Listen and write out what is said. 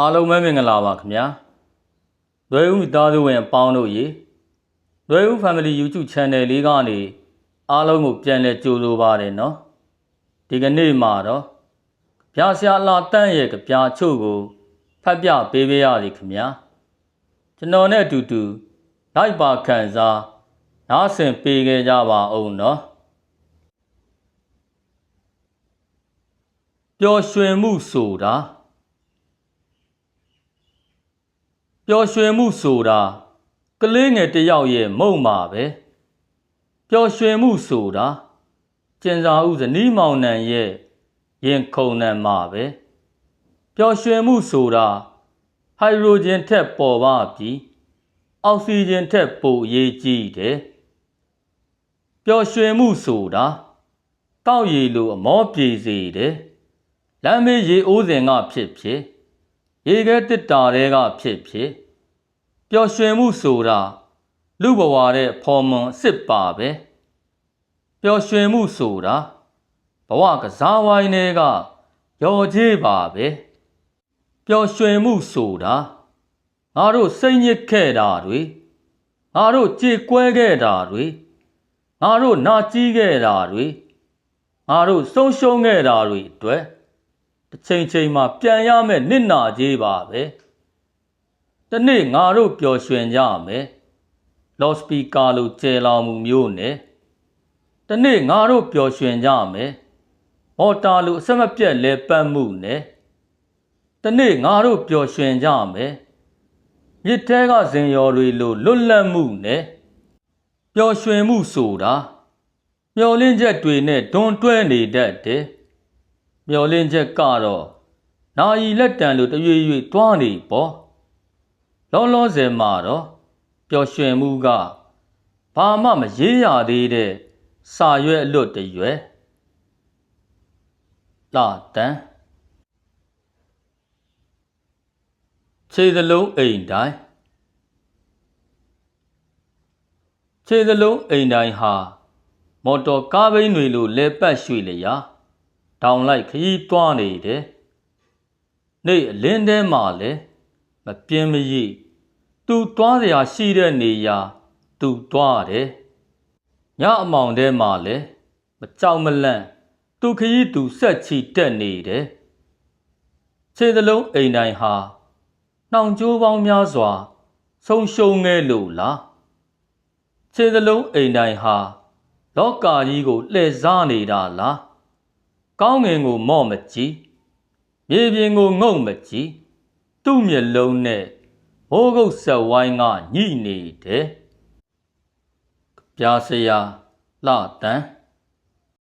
အားလုံးပဲမင်္ဂလာပါခင်ဗျာ။လွယ်ဦးမိသားစုဝင်အပေါင်းတို့ရေလွယ်ဦး Family YouTube Channel လေးကနေအားလုံးကိုပြန်လည်ကြိုဆိုပါရနော်။ဒီကနေ့မှာတော့ဗျာဆရာလာတန့်ရဲ့ကြပြချို့ကိုဖတ်ပြပေးပေးရစီခင်ဗျာ။ကျွန်တော်နဲ့အတူတူလိုက်ပါခံစားနားဆင်ပေးခဲ့ကြပါအောင်နော်။ပျော်ရွှင်မှုဆိုတာ ပျော်ရွှင်မှုဆိုတာကလေးငယ်တစ်ယောက်ရဲ့မုံမှာပဲပျော်ရွှင်မှုဆိုတာကျင်စာဥဇနီးမောင်နှံရဲ့ရင်ခုန်နှံမှာပဲပျော်ရွှင်မှုဆိုတာဟိုက်ဒရိုဂျင်ထက်ပေါ်ပါပြီးအောက်ဆီဂျင်ထက်ပိုအရေးကြီးတယ်ပျော်ရွှင်မှုဆိုတာတောက်ရည်လိုအမောပြေစေတယ်လမ်းမေးရေအိုးစင်ကဖြစ်ဖြစ် ရေခဲတစ်တာတွေကဖြစ်ဖြစ်ပျော်ရွှင်မှုဆိုတာလူဘဝတဲ့ဖော်မွန်အစ်စ်ပါပဲပျော်ရွှင်မှုဆိုတာဘဝကစားဝိုင်းတွေကရော်ကြီးပါပဲပျော်ရွှင်မှုဆိုတာငါတို့စိတ်ညစ်ခဲ့တာတွေငါတို့ကြေကွဲခဲ့တာတွေငါတို့နာကျည်းခဲ့တာတွေငါတို့ဆုံးရှုံးခဲ့တာတွေအတွက် တစ်ချိန်ချိန်မှာပြန်ရမယ့်နစ်နာကြီးပါပဲတနေ့ငါတို့ပျော်ရွှင်ကြမယ်လော့စပီကာလိုကျယ်လောင်မှုမျိုးနဲ့တနေ့ငါတို့ပျော်ရွှင်ကြမယ်မော်တာလိုအဆက်မပြတ်လဲပတ်မှုနဲ့တနေ့ငါတို့ပျော်ရွှင်ကြမယ်မြစ်ထဲကဇင်ရော်တွေလိုလွတ်လပ်မှုနဲ့ပျော်ရွှင်မှုဆိုတာမျောလင်းချက်တွေနဲ့တွန်းတွဲနေတတ်တယ် မျောလင်းချက်ကတော့နာယီလက်တံလိုတရွေ့ရွေ့တွားနေပေါ့လောလောဆယ်မှာတော့ပျော်ရွှင်မှုကဘာမှမရေးရသေးတဲ့စာရွက်အလွတ်တရွယ်လာတန်ခြေသလုံးအိမ်တိုင်းခြေသလုံးအိမ်တိုင်းဟာမော်တော်ကားဘိန်းတွေလိုလဲပတ်ရွှေလျာ တောင်လိုက်ခရီးတွားနေတယ်နေ့အလင်းထဲမှာလဲမပြင်းမရိသူတွားစရာရှိတဲ့နေရာသူတွားတယ်ညအမောင်ထဲမှာလဲမကြောက်မလန့်သူခရီးသူဆက်ချီတက်နေတယ်ခြေသလုံးအိမ်တိုင်းဟာနှောင်ကြိုးပေါင်းများစွာ ဆုံးရှုံးခဲ့လို့လားခြေသလုံးအိမ်တိုင်းဟာ လောကကြီးကိုလှည့်စားနေတာလား ကောင်းငင်ကိုမော့မကြည့်မြေပြင်ကိုငုံမကြည့်သူ့မျက်လုံးနဲ့မိုးကုတ်ဆက်ဝိုင်းကညှိနေတယ်ပြားစရာလှတန်း